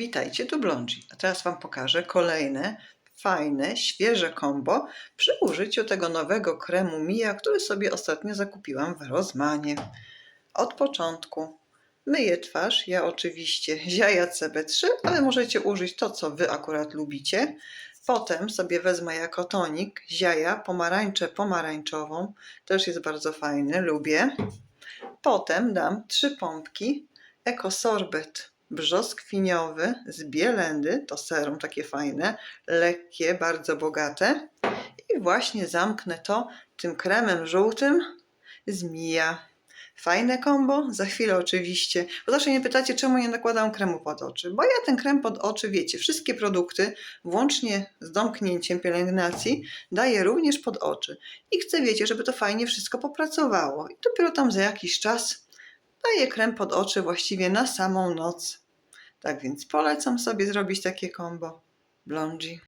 Witajcie, tu Blondzi. A teraz Wam pokażę kolejne fajne, świeże kombo przy użyciu tego nowego kremu Mia, który sobie ostatnio zakupiłam w Rozmanie. Od początku myję twarz, ja oczywiście ziaja CB3, ale możecie użyć to, co Wy akurat lubicie. Potem sobie wezmę jako tonik ziaja pomarańczę pomarańczową, też jest bardzo fajny, lubię. Potem dam trzy pompki ekosorbet brzoskwiniowy z bielendy, to serum takie fajne, lekkie, bardzo bogate. I właśnie zamknę to tym kremem żółtym z. Fajne kombo, za chwilę oczywiście. Bo zawsze nie pytacie, czemu nie nakładam kremu pod oczy. Bo ja ten krem pod oczy, wiecie, wszystkie produkty, włącznie z domknięciem pielęgnacji, daję również pod oczy. I chcę, wiecie, żeby to fajnie wszystko popracowało. I dopiero tam za jakiś czas daję krem pod oczy właściwie na samą noc. Tak więc polecam sobie zrobić takie kombo. Blondzi.